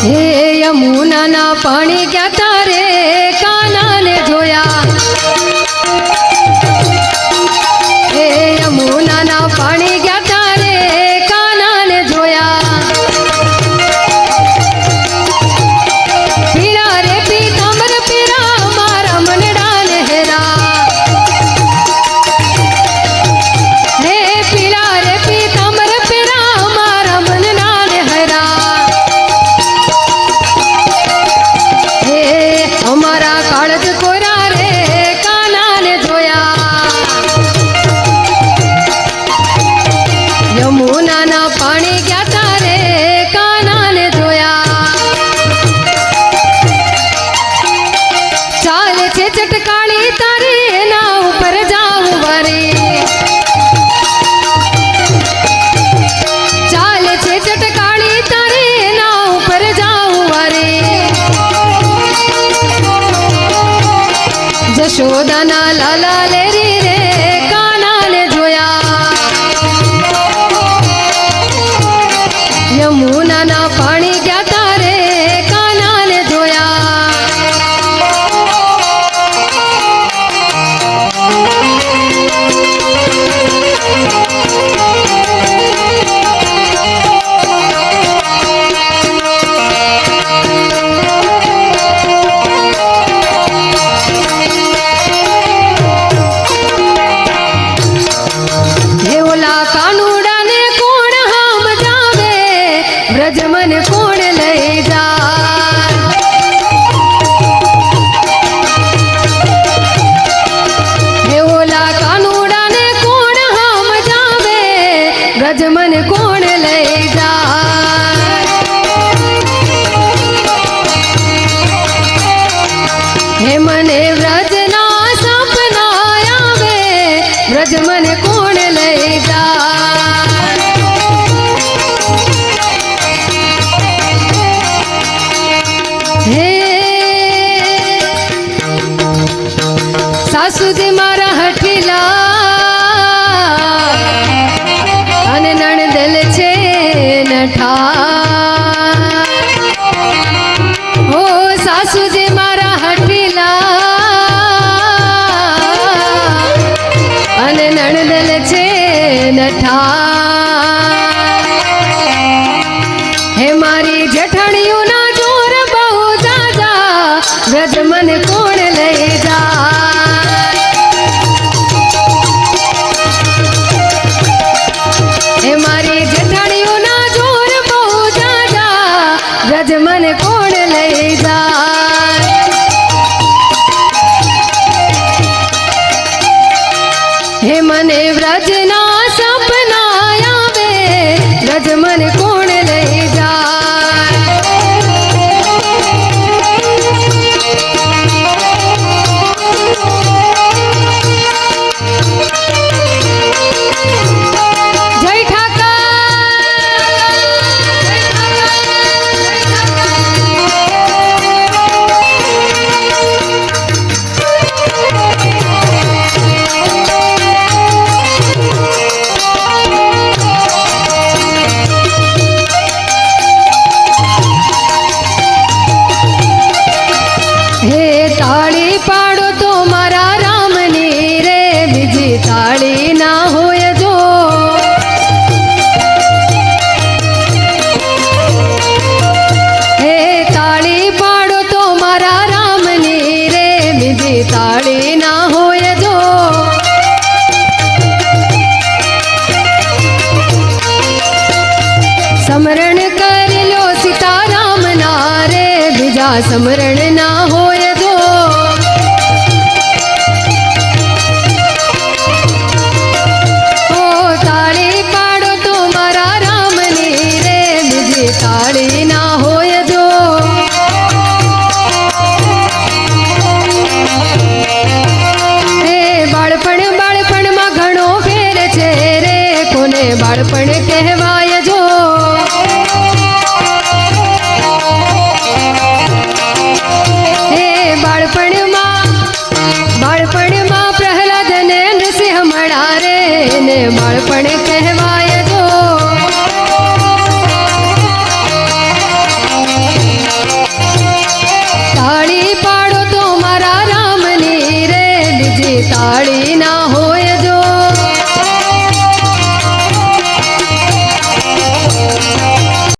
હે યમુનાના પાણી ક્યાં ચટકાણી તારી એના ઉપર જાઉં મારે ચાલે છે ચટકાણી તારે એના ઉપર જાઉં મારે જશોદાના લાલા વ્રજ મને કોણ લઈ જાય? હે સાસુજી મારા હઠીલા અને નણદલ છે નઠા મને વ્રજ ના હોય જો. સમરણ કરી લો સીતારામ ના રે બીજા સમરણ ના હોય પણ કહેવા